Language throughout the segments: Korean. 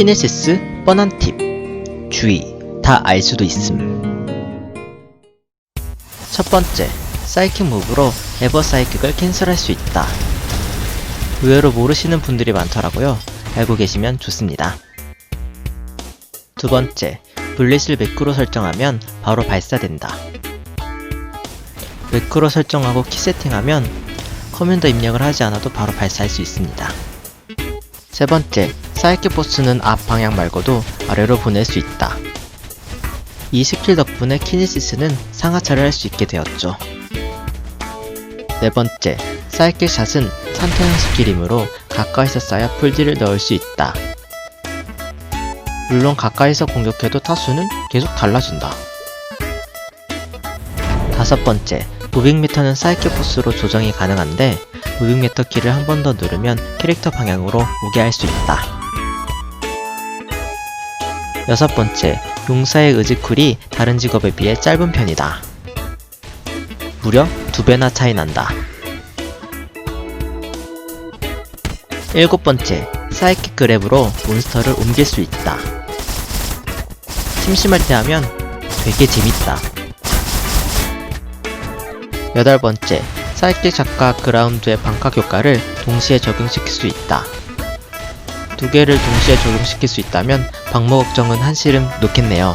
키네시스 뻔한 팁. 주의. 다 알 수도 있음. 첫 번째 사이킥 무브로 에버 사이킥을 캔슬할 수 있다. 의외로 모르시는 분들이 많더라고요. 알고 계시면 좋습니다. 두 번째 블릿을 매크로 설정하면 바로 발사된다. 매크로 설정하고 키 세팅하면 커맨더 입력을 하지 않아도 바로 발사할 수 있습니다. 세 번째, 사이킥 보스는 앞 방향 말고도 아래로 보낼 수 있다. 이 스킬 덕분에 키니시스는 상하차를 할 수 있게 되었죠. 네 번째, 사이킥 샷은 산타형 스킬이므로 가까이서 쏴야 풀딜을 넣을 수 있다. 물론 가까이서 공격해도 타수는 계속 달라진다. 다섯 번째, 무빙미터는 사이킥 보스로 조정이 가능한데 무빙미터 키를 한 번 더 누르면 캐릭터 방향으로 오게 할 수 있다. 여섯 번째, 용사의 의지쿨이 다른 직업에 비해 짧은 편이다. 무려 두 배나 차이 난다. 일곱 번째, 사이킥 그랩으로 몬스터를 옮길 수 있다. 심심할 때 하면 되게 재밌다. 여덟 번째, 사이킥 작가 그라운드의 반각 효과를 동시에 적용시킬 수 있다. 두 개를 동시에 적용시킬 수 있다면 방모 걱정은 한시름 놓겠네요.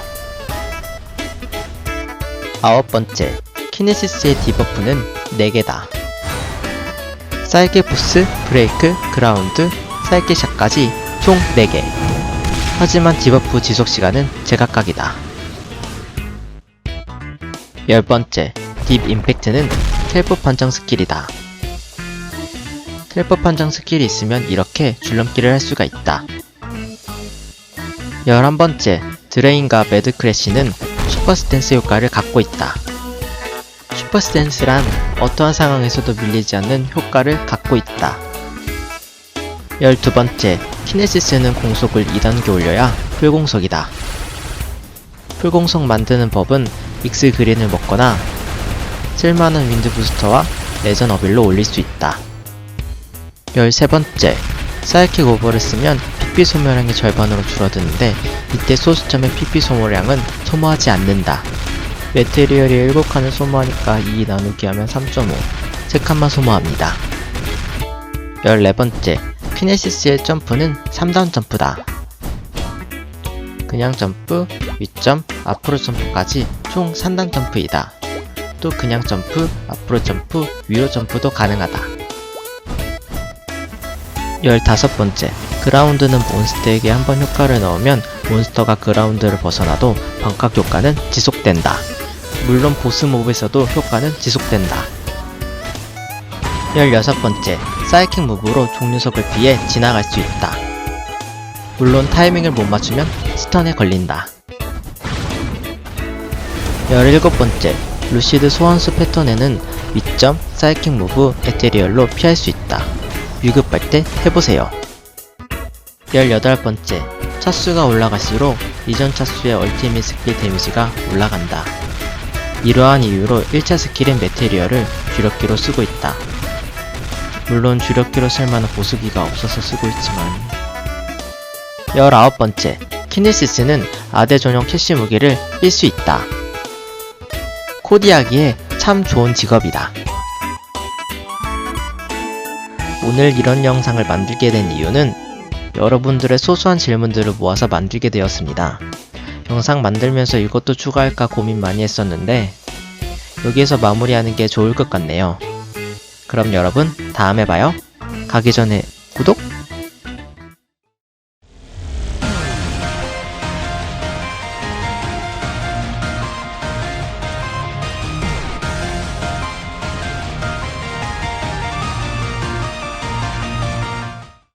아홉 번째, 키네시스의 디버프는 4개다. 사이킥 보스, 브레이크, 그라운드, 사이킥 샷까지 총 4개. 하지만 디버프 지속 시간은 제각각이다. 열 번째, 딥 임팩트는 텔포 판정 스킬이다. 텔포 판정 스킬이 있으면 이렇게 줄넘기를 할 수가 있다. 11번째, 드레인과 매드크래쉬는 슈퍼스탠스 효과를 갖고 있다. 슈퍼스탠스란 어떠한 상황에서도 밀리지 않는 효과를 갖고 있다. 12번째, 키네시스는 공속을 2단계 올려야 풀공속이다. 풀공속 만드는 법은 믹스 그린을 먹거나 쓸만한 윈드 부스터와 레전 어빌로 올릴 수 있다. 13번째, 사이킥 오버를 쓰면 PP 소모량이 절반으로 줄어드는데 이때 소수점의 PP 소모량은 소모하지 않는다. 메테리얼이 7칸을 소모하니까 2 나누기 하면 3.5, 3칸만 소모합니다. 14번째, 피네시스의 점프는 3단 점프다. 그냥 점프, 윗점, 앞으로 점프까지 총 3단 점프이다. 또 그냥 점프, 앞으로 점프, 위로 점프도 가능하다. 15번째, 그라운드는 몬스터에게 한 번 효과를 넣으면 몬스터가 그라운드를 벗어나도 반각 효과는 지속된다. 물론 보스 몹에서도 효과는 지속된다. 16번째, 사이킥 무브로 종류석을 피해 지나갈 수 있다. 물론 타이밍을 못 맞추면 스턴에 걸린다. 17번째, 루시드 소환수 패턴에는 위점, 사이킥 무브, 에테리얼로 피할 수 있다. 위급할 때 해보세요. 18번째, 차수가 올라갈수록 이전 차수의 얼티밋 스킬 데미지가 올라간다. 이러한 이유로 1차 스킬인 메테리얼을 주력기로 쓰고 있다. 물론 주력기로 쓸만한 보수기가 없어서 쓰고 있지만 19번째, 키네시스는 아대 전용 캐시 무기를 삘수 있다. 코디하기에 참 좋은 직업이다. 오늘 이런 영상을 만들게 된 이유는 여러분들의 소소한 질문들을 모아서 만들게 되었습니다. 영상 만들면서 이것도 추가할까 고민 많이 했었는데 여기에서 마무리하는 게 좋을 것 같네요. 그럼 여러분 다음에 봐요. 가기 전에 구독!